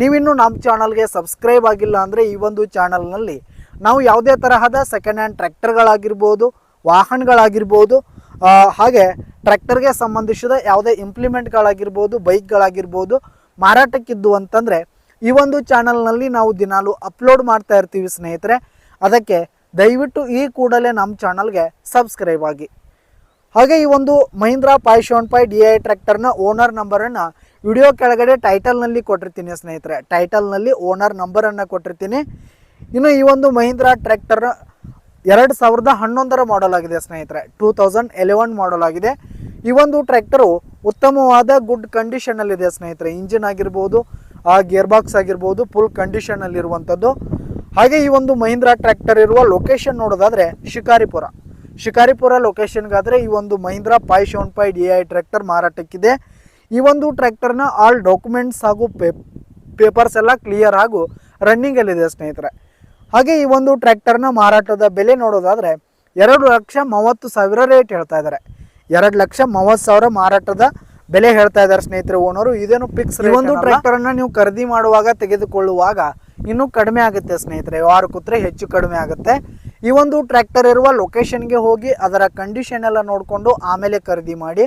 ನೀವಿನ್ನೂ ನಮ್ಮ ಚಾನಲ್ಗೆ ಸಬ್ಸ್ಕ್ರೈಬ್ ಆಗಿಲ್ಲ ಅಂದರೆ ಈ ಒಂದು ಚಾನಲ್ನಲ್ಲಿ ನಾವು ಯಾವುದೇ ತರಹದ ಸೆಕೆಂಡ್ ಹ್ಯಾಂಡ್ ಟ್ರ್ಯಾಕ್ಟರ್ಗಳಾಗಿರ್ಬೋದು, ವಾಹನಗಳಾಗಿರ್ಬೋದು ಹಾಗೆ ಟ್ರ್ಯಾಕ್ಟರ್ಗೆ ಸಂಬಂಧಿಸಿದ ಯಾವುದೇ ಇಂಪ್ಲಿಮೆಂಟ್ಗಳಾಗಿರ್ಬೋದು ಬೈಕ್ಗಳಾಗಿರ್ಬೋದು ಮಾರಾಟಕ್ಕಿದ್ದು ಅಂತಂದರೆ ಈ ಒಂದು ಚಾನಲ್ನಲ್ಲಿ ನಾವು ದಿನಾಲು ಅಪ್ಲೋಡ್ ಮಾಡ್ತಾ ಇರ್ತೀವಿ ಸ್ನೇಹಿತರೆ. ಅದಕ್ಕೆ ದಯವಿಟ್ಟು ಈ ಕೂಡಲೇ ನಮ್ಮ ಚಾನಲ್ಗೆ ಸಬ್ಸ್ಕ್ರೈಬ್ ಆಗಿ. ಹಾಗೆ ಈ ಒಂದು Mahindra five seven five D I ಟ್ರ್ಯಾಕ್ಟರ್ನ ಓನರ್ ನಂಬರನ್ನು ವಿಡಿಯೋ ಕೆಳಗಡೆ ಟೈಟಲ್ನಲ್ಲಿ ಕೊಟ್ಟಿರ್ತೀನಿ ಸ್ನೇಹಿತರೆ. ಟೈಟಲ್ನಲ್ಲಿ ಓನರ್ ನಂಬರನ್ನು ಕೊಟ್ಟಿರ್ತೀನಿ. ಇನ್ನು ಈ ಒಂದು ಮಹೀಂದ್ರ ಟ್ರ್ಯಾಕ್ಟರ್ ಎರಡು ಸಾವಿರದ ಹನ್ನೊಂದರ ಮಾಡೆಲ್ ಆಗಿದೆ ಸ್ನೇಹಿತರೆ. ಟೂ ತೌಸಂಡ್ ಎಲೆವೆನ್ ಮಾಡೆಲ್ ಆಗಿದೆ. ಈ ಒಂದು ಟ್ರ್ಯಾಕ್ಟರು ಉತ್ತಮವಾದ ಗುಡ್ ಕಂಡೀಷನಲ್ಲಿದೆ ಸ್ನೇಹಿತರೆ. ಇಂಜಿನ್ ಆಗಿರ್ಬೋದು, ಆ ಗೇರ್ ಬಾಕ್ಸ್ ಆಗಿರ್ಬೋದು ಫುಲ್ ಕಂಡೀಷನಲ್ಲಿರುವಂಥದ್ದು. ಹಾಗೆ ಈ ಒಂದು ಮಹೀಂದ್ರ ಟ್ರ್ಯಾಕ್ಟರ್ ಇರುವ ಲೊಕೇಶನ್ ನೋಡೋದಾದರೆ ಶಿಕಾರಿಪುರ. ಶಿಕಾರಿಪುರ ಲೊಕೇಶನ್ಗಾದರೆ ಈ ಒಂದು Mahindra five seven five D I tractor ಮಾರಾಟಕ್ಕಿದೆ. ಈ ಒಂದು ಟ್ರ್ಯಾಕ್ಟರ್ನ ಆಲ್ ಡಾಕ್ಯುಮೆಂಟ್ಸ್ ಹಾಗೂ ಪೇಪರ್ಸ್ ಎಲ್ಲ ಕ್ಲಿಯರ್ ಹಾಗೂ ರನ್ನಿಂಗಲ್ಲಿದೆ ಸ್ನೇಹಿತರೆ. ಹಾಗೆ ಈ ಒಂದು ಟ್ರ್ಯಾಕ್ಟರ್ನ ಮಾರಾಟದ ಬೆಲೆ ನೋಡೋದಾದರೆ ಎರಡು ಲಕ್ಷ ಮೂವತ್ತು ಸಾವಿರ ರೇಟ್ ಹೇಳ್ತಾ ಇದ್ದಾರೆ. ಎರಡು ಲಕ್ಷ ಮೂವತ್ತು ಸಾವಿರ ಮಾರಾಟದ ಬೆಲೆ ಹೇಳ್ತಾ ಇದ್ದಾರೆ ಸ್ನೇಹಿತರೆ ಓನರು. ಇದೇನು ಫಿಕ್ಸ್ ಈ ಒಂದು ಟ್ರ್ಯಾಕ್ಟರನ್ನು ನೀವು ಖರೀದಿ ಮಾಡುವಾಗ ತೆಗೆದುಕೊಳ್ಳುವಾಗ ಇನ್ನೂ ಕಡಿಮೆ ಆಗುತ್ತೆ ಸ್ನೇಹಿತರೆ. ವ್ಯವಹಾರ ಕೂತ್ರೆ ಹೆಚ್ಚು ಕಡಿಮೆ ಆಗುತ್ತೆ. ಈ ಒಂದು ಟ್ರ್ಯಾಕ್ಟರ್ ಇರುವ ಲೊಕೇಶನ್ಗೆ ಹೋಗಿ ಅದರ ಕಂಡೀಷನ್ ಎಲ್ಲ ನೋಡಿಕೊಂಡು ಆಮೇಲೆ ಖರೀದಿ ಮಾಡಿ